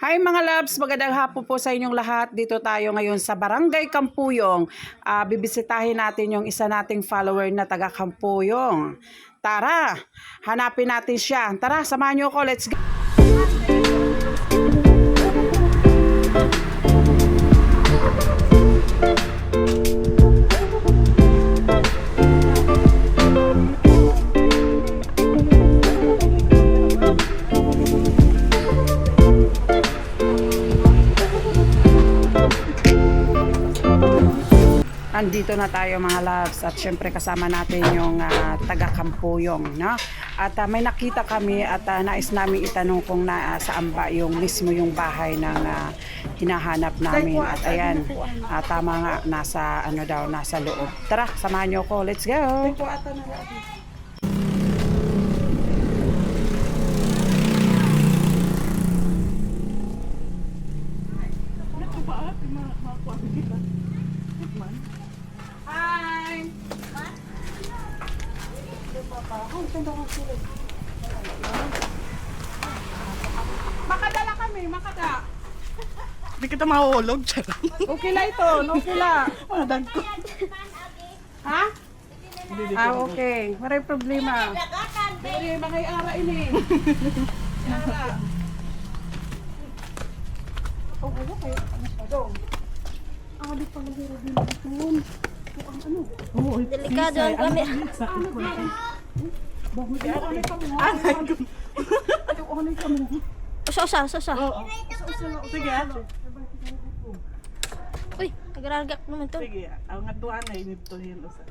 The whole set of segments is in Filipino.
Hi mga loves, magandang hapon po sa inyong lahat. Dito tayo ngayon sa Barangay Kampuyong. Ah, bibisitahin natin yung isa nating follower na taga Kampuyong. Tara, hanapin natin siya. Tara, samahan niyo ako. Let's go. Andito na tayo mga loves at syempre kasama natin yung ah, taga Kampuyong, no? At ah, may nakita kami at ah, nais namin itanong kung na, saan ba yung mismo yung bahay ng ah, hinahanap namin. At ayan, ah, tama nga nasa ano daw nasa loob. Tara, samahan niyo ako. Let's go. Hi. Makadala kami, makada. Hindi kita mahulog, charot. Okay la ito, no pula. Madag ko. Ha? Ah, okay. Maray problema. Dere, mga ara ini. Ara. Oh, ano kayo? Ano pa dong? Ah, di pa nagiro din ito. Oo, Delikado ang kami. Usa, usa, usa, usa. Sige, ate. Uy, nagraragak naman to. Sige, ang atuan na inito yun. usa.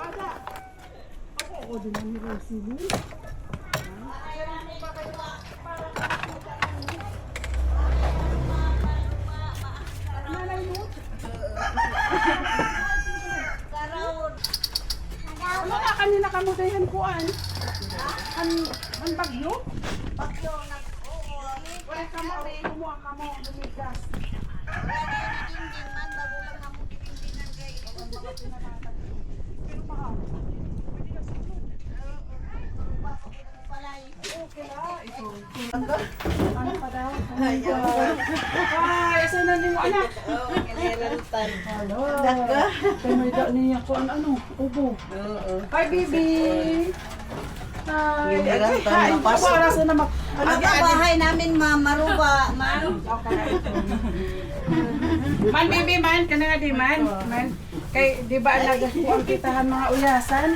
Ano na kanina kamo dayan kuan? An an bagyo? Bagyo na. Wala ka mo, kumuha ka mo, lumigas. Ano pa daw? Ay, isa na ni mo anak. Daga. Kaya may da niya ko ang ano, ubo. Hi, baby. Hi. Hi. Ako oras na mag... Ano ba bahay namin, ma'am? Maruba, ma'am. Man, baby, man. Kana nga di, man. Man. Kay, di ba nagkuhan kitahan mga uyasan?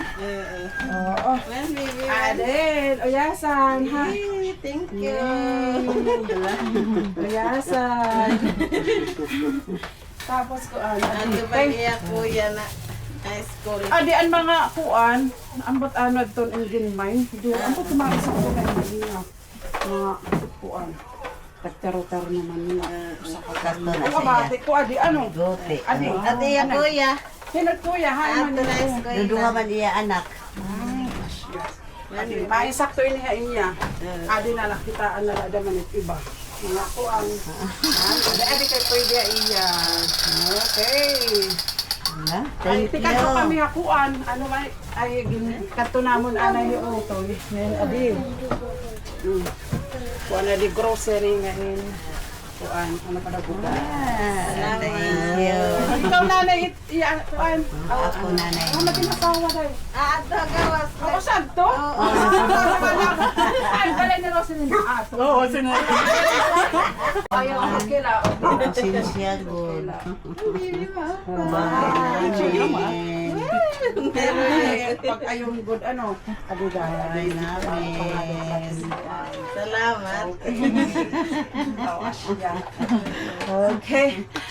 Oo. Ma'am, baby. Adel, uyasan, ha? Thank you. Uyasan. Tapos ko, ano, Ano ba niya, kuya na high school? Adi an mga kuan, ambot ano ton engine mine. Di ambot mga sa ko na niya. Mga kuan. Tagtaro-taro naman nila. Sa Kasto na Ako ba, ate ko adi ano? Gote. Adi, Ate ya, kuya. Hinag kuya, ha? Ato man na high school. Dudu man iya anak. Adi, maisakto ini ha inya. Adi na nakitaan na lada man it iba. Mga kuan. Adi, adi kay pwede iya. Okay. Ay, Thank tikat ko kami you. hakuan. Ano ba? Ay, gin- kato namon anay ni Utoy. Ngayon, adi. Mm. Kuan na di grocery ngayon. Kuan, ano pa kuan. Ah, Thank you. Ikaw nanay, it, iya, kuan. Ako nanay. Ano din asawa daw? Ah, ato gawas. Ako sad to? Ay, pala ni Rosalyn. So. Oo, sinay. Ayaw ako kila. Sinsya good. Pag ayong good, ano, adigaya. Ay namin. Salamat. Okay.